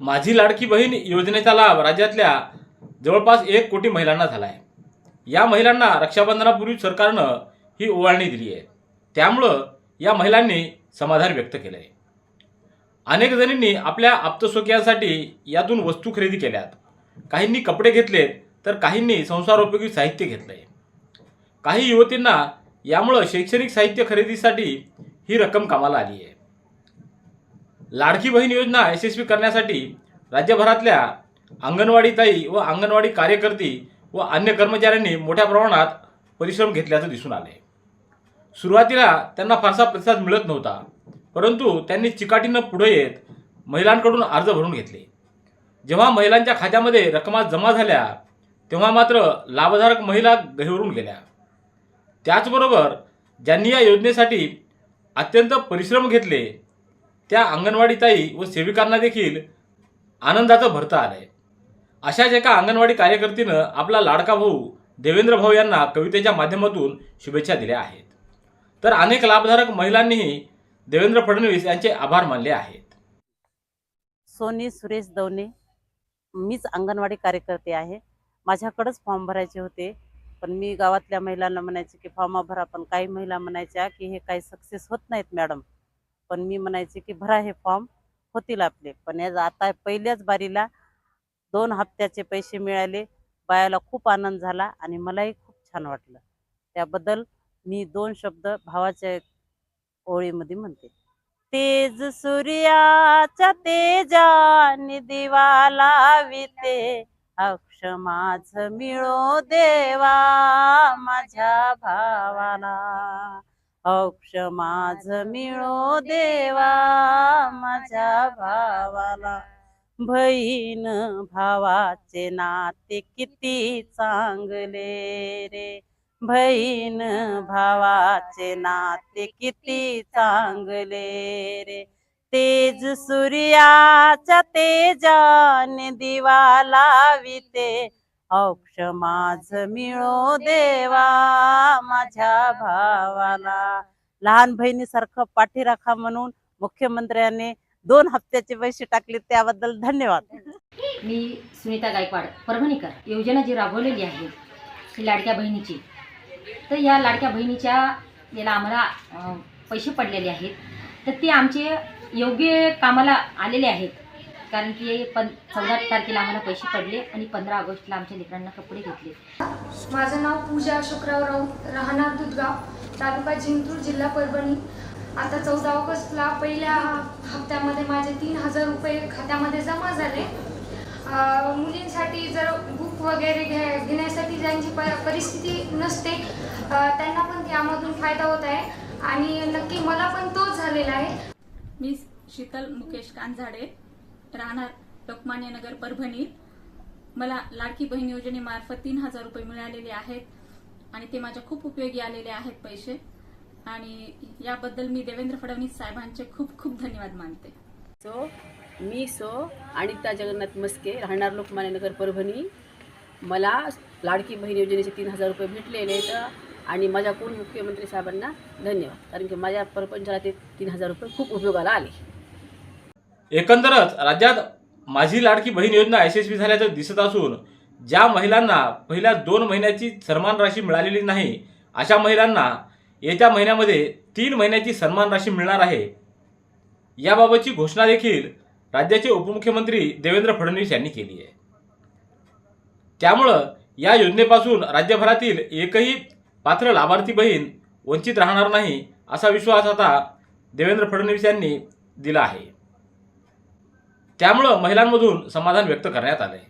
माझी लाडकी बहीण योजनेचा लाभ राज्यातल्या जवळपास एक कोटी महिलांना झाला आहे या महिलांना रक्षाबंधनापूर्वी सरकारनं ही ओवाळणी दिली आहे. त्यामुळं या महिलांनी समाधान व्यक्त केलं आहे अनेक जणींनी आपल्या आप्तस्वकीयांसाठी यातून वस्तू खरेदी केल्यात. काहींनी कपडे घेतलेत तर काहींनी संसारोपयोगी साहित्य घेतलं आहे काही युवतींना यामुळं शैक्षणिक साहित्य खरेदीसाठी ही रक्कम कामाला आली आहे लाडकी बहीण योजना यशस्वी करण्यासाठी राज्यभरातल्या अंगणवाडी ताई व अंगणवाडी कार्यकर्ती व अन्य कर्मचाऱ्यांनी मोठ्या प्रमाणात परिश्रम घेतल्याचं दिसून आले सुरुवातीला त्यांना फारसा प्रतिसाद मिळत नव्हता परंतु त्यांनी चिकाटीनं पुढे येत महिलांकडून अर्ज भरून घेतले. जेव्हा महिलांच्या खात्यामध्ये रकमा जमा झाल्या तेव्हा मात्र लाभधारक महिला गहिवरून गेल्या. त्याचबरोबर ज्यांनी या योजनेसाठी अत्यंत परिश्रम घेतले त्या अंगणवाडी ताई व सेविकांना देखील आनंदाचं भरतं आलंय. अशाच एका अंगणवाडी कार्यकर्तीनं आपला लाडका भाऊ देवेंद्र भाऊ यांना कवितेच्या माध्यमातून शुभेच्छा दिल्या आहेत. तर अनेक लाभधारक महिलांनीही देवेंद्र फडणवीस यांचे आभार मानले आहेत. सोनी सुरेश दवने मीच अंगणवाडी कार्यकर्ते आहे. माझ्याकडंच फॉर्म भरायचे होते पण मी गावातल्या महिलांना म्हणायचे की फॉर्म भरा पण काही महिला म्हणायच्या की हे काही सक्सेस होत नाहीत मॅडम पण मी म्हणायचे की भरा हे फॉर्म होतील आपले. पण या आता पहिल्याच बारीला दोन हप्त्याचे पैसे मिळाले. बायाला खूप आनंद झाला आणि मलाही खूप छान वाटलं. त्याबद्दल मी दोन शब्द भावाच्या ओळीमध्ये म्हणते. तेज सूर्याच्या तेजाने दिवा लाविते. अक्ष माझ मिळो देवा माझ्या भावाला. अक्ष माझ मिळो देवा माझ्या भावाला. बहीण भावाचे नाते किती चांगले रे. बहीण भावाचे नाते किती चांगले रे. तेज सूर्याच्या तेजाने दिवा लाविते. औक्ष माझ मिळो देवा माझ्या भावाला. लहान बहिणीसारखं पाठीराखा म्हणून मुख्यमंत्र्यांनी दोन हप्त्याचे पैसे टाकले त्याबद्दल धन्यवाद. मी सुनीता गायकवाड परभणीकर योजना जी राबवलेली आहे ही लाडक्या बहिणीची. तर या लाडक्या बहिणीच्या याला आम्हाला पैसे पडलेले आहेत. तर ते आमचे योग्य कामाला आलेले आहेत. कारण की पं चौदा तारखेला आम्हाला पैसे पडले आणि पंधरा ऑगस्टला आमच्या लेकरांना कपडे घेतले. माझं नाव पूजा अशोकराव राऊत राहणार दुधगाव तालुका जिंतूर जिल्हा परभणी. आता चौदा ऑगस्टला पहिल्या हप्त्यामध्ये माझे तीन हजार रुपये खात्यामध्ये जमा झाले. मुलींसाठी जर बुक वगैरे घे घेण्यासाठी ज्यांची प परिस्थिती नसते त्यांना पण त्यामधून फायदा होत आहे. आणि नक्की मला पण तोच झालेला आहे. मी शीतल मुकेश कांझाडे. राहणार लोकमान्य नगर परभणी मला लाडकी बहीण योजनेमार्फत तीन हजार रुपये मिळालेले आहेत आणि ते माझ्या खूप उपयोगी आलेले आहेत पैसे. आणि याबद्दल मी देवेंद्र फडणवीस साहेबांचे खूप खूप धन्यवाद मानते. सो मी सो अनिता जगन्नाथ मस्के राहणार लोकमान्य नगर परभणी. मला लाडकी बहीण योजनेचे तीन हजार रुपये भेटलेले आहेत आणि माझ्याकडून मुख्यमंत्री साहेबांना धन्यवाद. कारण की माझ्या परपंचाला ते तीन हजार रुपये खूप उपयोगाला आले. एकंदरच राज्यात माझी लाडकी बहीण योजना यशस्वी झाल्याचं दिसत असून ज्या महिलांना पहिल्या दोन महिन्याची सन्मान राशी मिळालेली नाही अशा महिलांना येत्या महिन्यामध्ये तीन महिन्याची सन्मान राशी मिळणार आहे. याबाबतची घोषणा देखील राज्याचे उपमुख्यमंत्री देवेंद्र फडणवीस यांनी केली आहे. त्यामुळं या योजनेपासून राज्यभरातील एकही पात्र लाभार्थी बहीण वंचित राहणार नाही असा विश्वास आता देवेंद्र फडणवीस यांनी दिला आहे. त्यामुळं महिलांमधून समाधान व्यक्त करण्यात आलंय.